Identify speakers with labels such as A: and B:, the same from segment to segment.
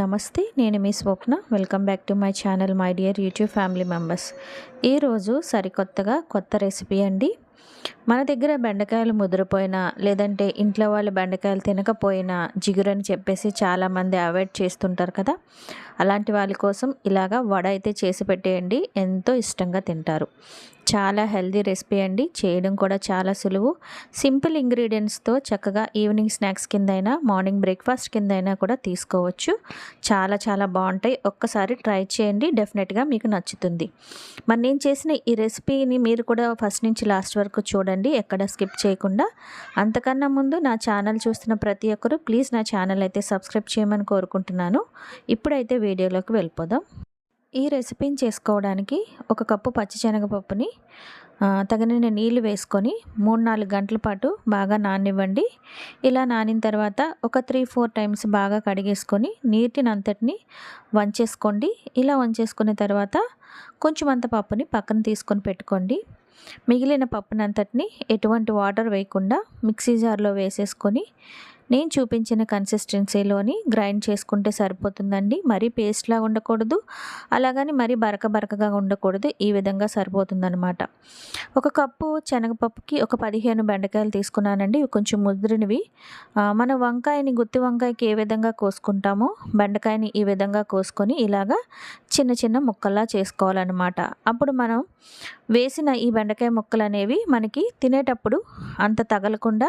A: నమస్తే నేను మీ Swapna. Welcome back to my channel my dear YouTube family members. ఈరోజు సరికొత్తగా కొత్త రెసిపీ అండి. మన దగ్గర బెండకాయలు ముదిరిపోయినా లేదంటే ఇంట్లో వాళ్ళు బెండకాయలు తినకపోయినా జిగురని చెప్పేసి చాలామంది అవాయిడ్ చేస్తుంటారు కదా. అలాంటి వాళ్ళ కోసం ఇలాగా వడ అయితే చేసి పెట్టేయండి. ఎంతో ఇష్టంగా తింటారు. చాలా హెల్దీ రెసిపీ అండి. చేయడం కూడా చాలా సులువు. సింపుల్ ఇంగ్రీడియంట్స్తో చక్కగా ఈవినింగ్ స్నాక్స్ కింద అయినా మార్నింగ్ బ్రేక్ఫాస్ట్ కింద అయినా కూడా తీసుకోవచ్చు. చాలా చాలా బాగుంటాయి. ఒక్కసారి ట్రై చేయండి. డెఫినెట్గా మీకు నచ్చుతుంది. మరి నేను చేసిన ఈ రెసిపీని మీరు కూడా ఫస్ట్ నుంచి లాస్ట్ వరకు చూడండి. ఎక్కడ స్కిప్ చేయకుండా. అంతకన్నా ముందు నా ఛానల్ చూస్తున్న ప్రతి ఒక్కరూ ప్లీజ్ నా ఛానల్ అయితే సబ్స్క్రైబ్ చేయమని కోరుకుంటున్నాను. ఇప్పుడైతే వీడియోలోకి వెళ్ళిపోదాం. ఈ రెసిపీని చేసుకోవడానికి ఒక కప్పు పచ్చిశనగపప్పుని తగిన నీళ్ళు వేసుకొని మూడు నాలుగు గంటల పాటు బాగా నానివ్వండి ఇలా నానిన తర్వాత ఒక త్రీ ఫోర్ టైమ్స్ బాగా కడిగేసుకొని నీటిని అంతటిని వంచేసుకోండి. ఇలా వంచేసుకున్న తర్వాత కొంచెం అంత పప్పుని పక్కన తీసుకొని పెట్టుకోండి. మిగిలిన పప్పునంతటిని ఎటువంటి వాటర్ వేయకుండా మిక్సీ జార్లో వేసేసుకొని నేను చూపించిన కన్సిస్టెన్సీలోని గ్రైండ్ చేసుకుంటే సరిపోతుందండి. మరీ పేస్ట్లా ఉండకూడదు అలాగని మరీ బరక బరకగా ఉండకూడదు ఈ విధంగా సరిపోతుందనమాట ఒక కప్పు శనగపప్పుకి ఒక పదిహేను బెండకాయలు తీసుకున్నానండి. కొంచెం ముద్రినవి. మన వంకాయని గుత్తి వంకాయకి ఏ విధంగా కోసుకుంటామో బెండకాయని ఈ విధంగా కోసుకొని ఇలాగా చిన్న చిన్న ముక్కల్లా చేసుకోవాలన్నమాట. అప్పుడు మనం వేసిన ఈ బెండకాయ ముక్కలు అనేవి మనకి తినేటప్పుడు అంత తగలకుండా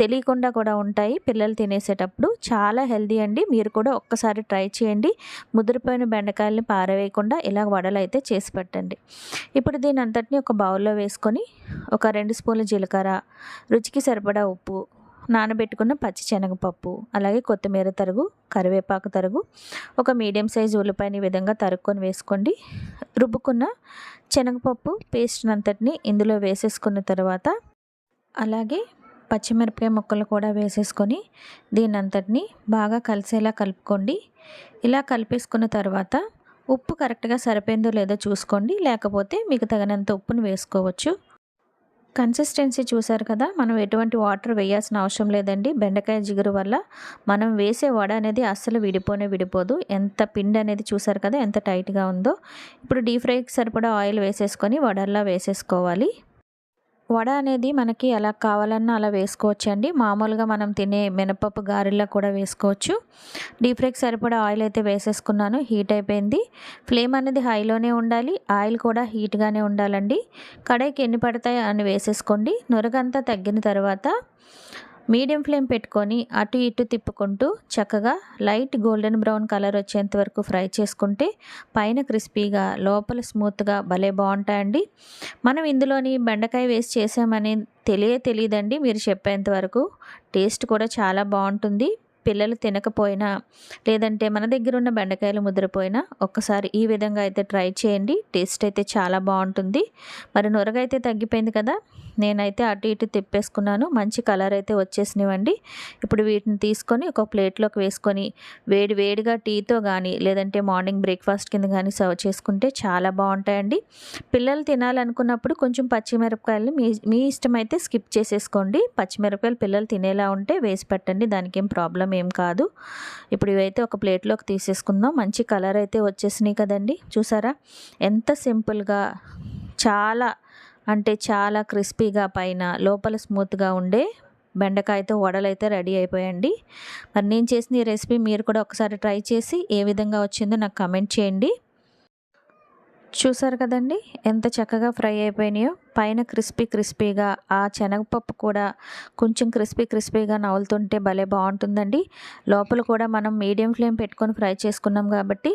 A: తెలియకుండా కూడా ఉంటాయి. పిల్లలు తినేసేటప్పుడు చాలా హెల్దీ అండి. మీరు కూడా ఒక్కసారి ట్రై చేయండి. ముదిరిపోయిన బెండకాయలని పారవేయకుండా ఇలా వడలు అయితే చేసి పెట్టండి. ఇప్పుడు దీని అంతటిని ఒక బౌల్లో వేసుకొని ఒక రెండు స్పూన్ల జీలకర్ర రుచికి సరిపడా ఉప్పు నానబెట్టుకున్న పచ్చి శనగపప్పు అలాగే కొత్తిమీర తరుగు కరివేపాకు తరుగు ఒక మీడియం సైజు ఉల్లిపాయని విధంగా తరుక్కొని వేసుకోండి. రుబ్బుకున్న శనగపప్పు పేస్ట్ అంతటిని ఇందులో వేసేసుకున్న తర్వాత అలాగే పచ్చిమిరపకాయ ముక్కలు కూడా వేసేసుకొని దీని అంతటిని బాగా కలిసేలా కలుపుకోండి. ఇలా కలిపేసుకున్న తర్వాత ఉప్పు కరెక్ట్గా సరిపోయిందో లేదో చూసుకోండి. లేకపోతే మీకు తగినంత ఉప్పును వేసుకోవచ్చు. కన్సిస్టెన్సీ చూసారు కదా మనం ఎటువంటి వాటర్ వేయాల్సిన అవసరం లేదండి. బెండకాయ జిగురు వల్ల మనం వేసే వడ అనేది అస్సలు విడిపోనే విడిపోదు. ఎంత పిండి అనేది చూసారు కదా ఎంత టైట్గా ఉందో. ఇప్పుడు డీప్ ఫ్రైకి సరిపడా ఆయిల్ వేసేసుకొని వడల్లా వేసేసుకోవాలి. వడ అనేది మనకి ఎలా కావాలన్నా అలా వేసుకోవచ్చు అండి మామూలుగా మనం తినే మినపప్పు గారెల్లో కూడా వేసుకోవచ్చు. డీప్ ఫ్రైకి సరిపడా ఆయిల్ అయితే వేసేసుకున్నాను. హీట్ అయిపోయింది. ఫ్లేమ్ అనేది హైలోనే ఉండాలి. ఆయిల్ కూడా హీట్గానే ఉండాలండి. కడాయికి ఎన్ని పడతాయో అని వేసేసుకోండి. నురగంతా తగ్గిన తర్వాత మీడియం ఫ్లేమ్ పెట్టుకొని అటు ఇటు తిప్పుకుంటూ చక్కగా లైట్ గోల్డెన్ బ్రౌన్ కలర్ వచ్చేంత వరకు ఫ్రై చేసుకుంటే పైన క్రిస్పీగా లోపల స్మూత్గా భలే బాగుంటాయండి. మనం ఇందులోని బెండకాయ వేసి చేసామని తెలియ తెలియదండి మీరు చెప్పేంత వరకు టేస్ట్ కూడా చాలా బాగుంటుంది. పిల్లలు తినకపోయినా లేదంటే మన దగ్గర ఉన్న బెండకాయలు ముదిరిపోయినా ఒక్కసారి ఈ విధంగా అయితే ట్రై చేయండి. టేస్ట్ అయితే చాలా బాగుంటుంది. మరి నొరగైతే తగ్గిపోయింది కదా? నేనైతే అటు ఇటు తిప్పేసుకున్నాను. మంచి కలర్ అయితే వచ్చేసినవండి. ఇప్పుడు వీటిని తీసుకొని ఒక ప్లేట్లోకి వేసుకొని వేడి వేడిగా టీతో కానీ లేదంటే మార్నింగ్ బ్రేక్ఫాస్ట్ కింద కానీ సర్వ్ చేసుకుంటే చాలా బాగుంటాయండి. పిల్లలు తినాలనుకున్నప్పుడు కొంచెం పచ్చిమిరపకాయలు మీ మీ ఇష్టమైతే స్కిప్ చేసేసుకోండి. పచ్చిమిరపకాయలు పిల్లలు తినేలా ఉంటే వేసి పెట్టండి దానికి ఏం ప్రాబ్లం ఏం కాదు. ఇప్పుడు ఇవైతే ఒక ప్లేట్లోకి తీసేసుకుందాం. మంచి కలర్ అయితే వచ్చేసినాయి కదండి. చూసారా? ఎంత సింపుల్గా చాలా అంటే చాలా క్రిస్పీగా పైన లోపల స్మూత్గా ఉండే బెండకాయతో వడలైతే రెడీ అయిపోయండి. మరి నేను చేసిన ఈ రెసిపీ మీరు కూడా ఒకసారి ట్రై చేసి ఏ విధంగా వచ్చిందో నాకు కమెంట్ చేయండి. చూసారు కదండి? ఎంత చక్కగా ఫ్రై అయిపోయినాయో. పైన క్రిస్పీ క్రిస్పీగా ఆ శనగపప్పు కూడా కొంచెం క్రిస్పీ క్రిస్పీగా నవ్వులుతుంటే భలే బాగుంటుందండి. లోపల కూడా మనం మీడియం ఫ్లేమ్ పెట్టుకొని ఫ్రై చేసుకున్నాం కాబట్టి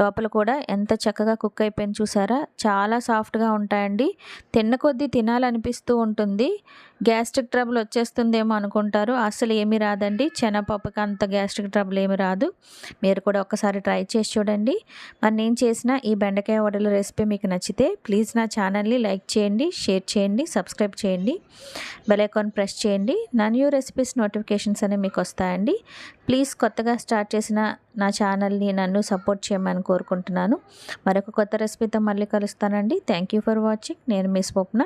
A: లోపల కూడా ఎంత చక్కగా కుక్ అయిపోయింది చూసారా? చాలా సాఫ్ట్గా ఉంటాయండి. తిన్న కొద్దీ తినాలనిపిస్తూ ఉంటుంది. గ్యాస్ట్రిక్ ట్రబుల్ వచ్చేస్తుందేమో అనుకుంటారు. అసలు ఏమీ రాదండి. శనగపప్పుకి అంత గ్యాస్ట్రిక్ ట్రబుల్ ఏమి రాదు. మీరు కూడా ఒకసారి ట్రై చేసి చూడండి. మరి నేను చేసిన ఈ బెండకాయ వడల రెసిపీ మీకు నచ్చితే ప్లీజ్ నా ఛానల్ని లైక్ చేయండి షేర్ చేయండి సబ్స్క్రైబ్ చేయండి బెల్ ఐకాన్ ప్రెస్ చేయండి. నా న్యూ రెసిపీస్ నోటిఫికేషన్స్ అనేవి మీకు వస్తాయండి. ప్లీజ్ కొత్తగా స్టార్ట్ చేసిన నా ఛానల్ని నన్ను సపోర్ట్ చేయమని కోరుకుంటున్నాను. మరొక కొత్త రెసిపీతో మళ్ళీ కలుస్తానండి. Thank you for watching. నేను మీ స్వప్న.